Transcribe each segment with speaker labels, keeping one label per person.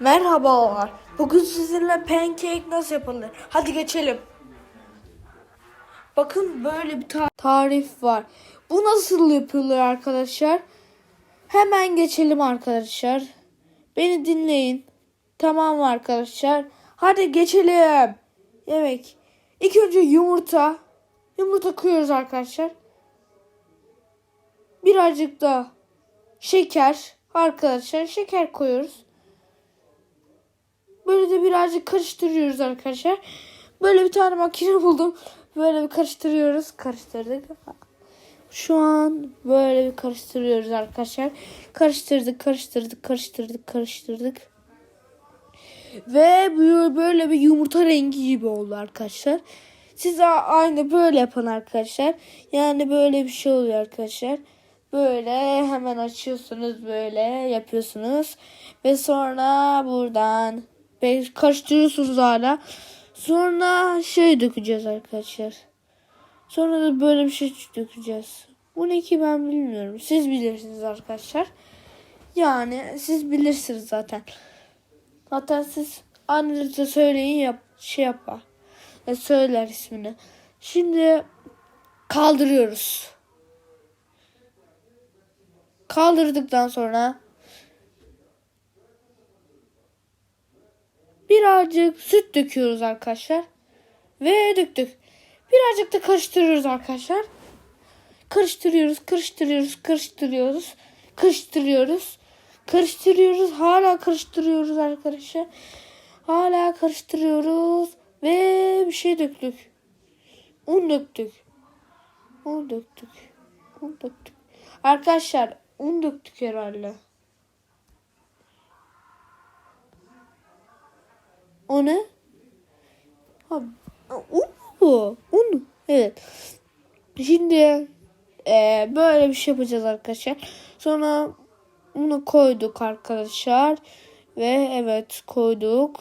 Speaker 1: Merhabalar. Bugün sizinle pancake nasıl yapılır? Hadi geçelim. Bakın böyle bir ta- tarif var. Bu nasıl yapılır arkadaşlar? Hemen geçelim arkadaşlar. Beni dinleyin. Tamam arkadaşlar? Hadi geçelim. Evet. İlk önce yumurta. Yumurta koyuyoruz arkadaşlar. Birazcık da şeker. Arkadaşlar şeker koyuyoruz. Böyle de birazcık karıştırıyoruz arkadaşlar. Böyle bir tane makine buldum. Böyle bir karıştırıyoruz. Karıştırdık. Şu an böyle bir karıştırıyoruz arkadaşlar. Karıştırdık, karıştırdık, karıştırdık, karıştırdık. Ve böyle bir yumurta rengi gibi oldu arkadaşlar. Siz aynı böyle yapın arkadaşlar. Yani böyle bir şey oluyor arkadaşlar. Böyle hemen açıyorsunuz böyle yapıyorsunuz. Ve sonra buradan karıştırıyorsunuz hala. Sonra şey dökeceğiz arkadaşlar. Sonra da böyle bir şey dökeceğiz. Bu ne ki ben bilmiyorum. Siz bilirsiniz arkadaşlar. Yani siz bilirsiniz zaten. Zaten siz annenize söyleyin yap şey yapar. E, söyler ismini. Şimdi kaldırıyoruz. Kaldırdıktan sonra birazcık süt döküyoruz arkadaşlar. Ve döktük. Birazcık da karıştırıyoruz arkadaşlar. Karıştırıyoruz, karıştırıyoruz, karıştırıyoruz. Karıştırıyoruz. Karıştırıyoruz. Hala karıştırıyoruz arkadaşlar. Hala karıştırıyoruz. Ve bir şey döktük. Un döktük. Un döktük. Un döktük. Arkadaşlar un döktük herhalde. O ne? Ha, un bu. Un. Evet. Şimdi e, böyle bir şey yapacağız arkadaşlar. Sonra bunu koyduk arkadaşlar. Ve evet koyduk.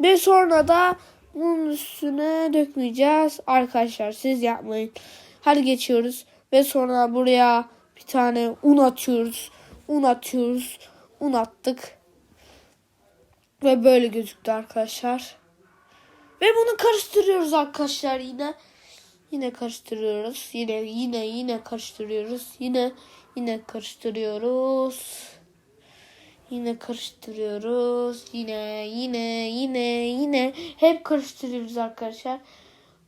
Speaker 1: Ve sonra da bunun üstüne dökmeyeceğiz. Arkadaşlar siz yapmayın. Hadi geçiyoruz. Ve sonra buraya bir tane un atıyoruz. Un atıyoruz. Un attık. Ve böyle gözüktü arkadaşlar. Ve bunu karıştırıyoruz arkadaşlar yine. Yine karıştırıyoruz. Yine yine yine karıştırıyoruz. Yine yine karıştırıyoruz. Yine karıştırıyoruz. Yine yine yine yine hep karıştırıyoruz arkadaşlar.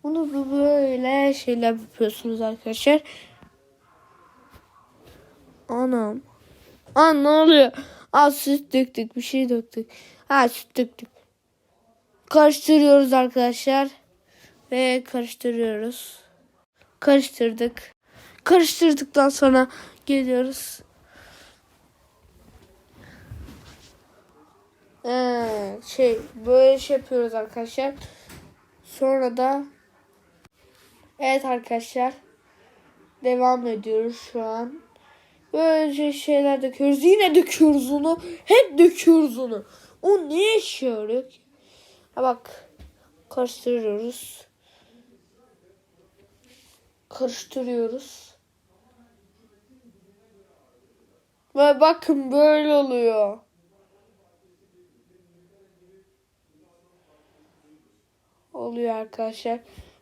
Speaker 1: Bunu bu- böyle şeyler yapıyorsunuz arkadaşlar. Anam. Aa ne oluyor? Aa süt döktük. Bir şey döktük. Ha süt döktük. Karıştırıyoruz arkadaşlar. Ve karıştırıyoruz. Karıştırdık. Karıştırdıktan sonra geliyoruz. Ee, şey böyle şey yapıyoruz arkadaşlar. Sonra da evet arkadaşlar devam ediyoruz şu an. Böyle şeyler döküyoruz. Yine döküyoruz onu. Hep döküyoruz onu. O ne ki? Ha bak. Karıştırıyoruz. Karıştırıyoruz. Ve bakın böyle oluyor. Oluyor arkadaşlar.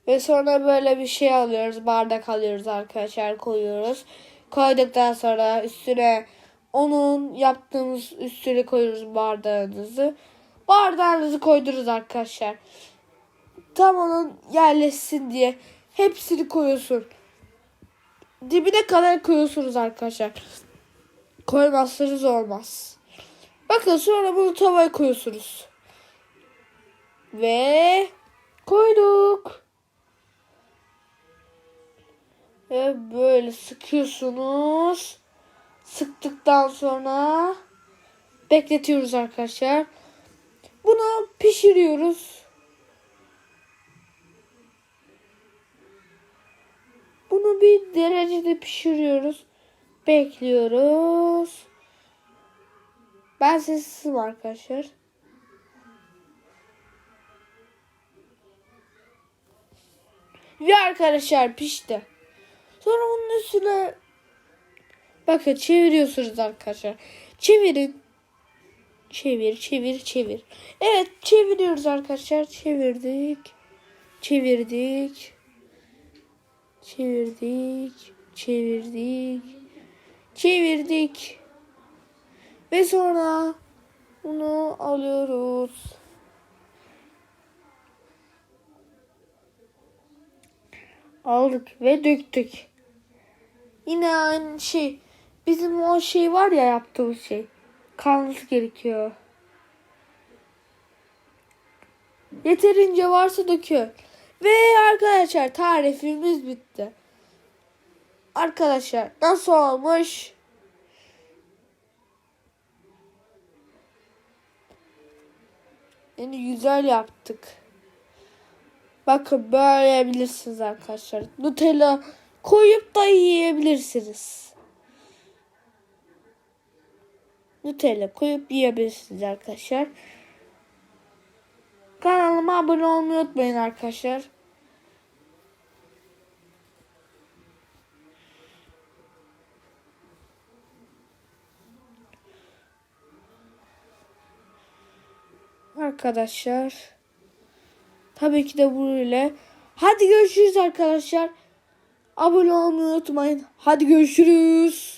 Speaker 1: Ve sonra böyle bir şey alıyoruz. Bardak alıyoruz arkadaşlar. Koyuyoruz. Koyduktan sonra üstüne onun yaptığımız üstüne koyuyoruz bardağınızı. Bardağınızı koyduruz arkadaşlar. Tam onun yerleşsin diye hepsini koyuyorsun. Dibine kadar koyuyorsunuz arkadaşlar. Koymazsanız olmaz. Bakın sonra bunu tavaya koyuyorsunuz. Ve koyduk. Ve böyle sıkıyorsunuz. Sıktıktan sonra bekletiyoruz arkadaşlar. Bunu pişiriyoruz. Bunu bir derecede pişiriyoruz. Bekliyoruz. Ben sessizim arkadaşlar. Ve arkadaşlar pişti. Sonra bunun üstüne bakın çeviriyorsunuz arkadaşlar. Çevirin. Çevir, çevir, çevir. Evet, çeviriyoruz arkadaşlar. Çevirdik. Çevirdik. Çevirdik. Çevirdik. Çevirdik. Ve sonra bunu alıyoruz. Aldık ve döktük. Yine aynı şey. Bizim o şey var ya yaptığımız şey. Kalması gerekiyor. Yeterince varsa döküyor. Ve arkadaşlar tarifimiz bitti. Arkadaşlar nasıl olmuş? Yani güzel yaptık. Bakın böyle yiyebilirsiniz arkadaşlar. Nutella koyup da yiyebilirsiniz. Nutella koyup yiyebilirsiniz arkadaşlar. Kanalıma abone olmayı unutmayın arkadaşlar. Arkadaşlar. Tabii ki de böyle. Hadi görüşürüz arkadaşlar. Abone olmayı unutmayın. Hadi görüşürüz.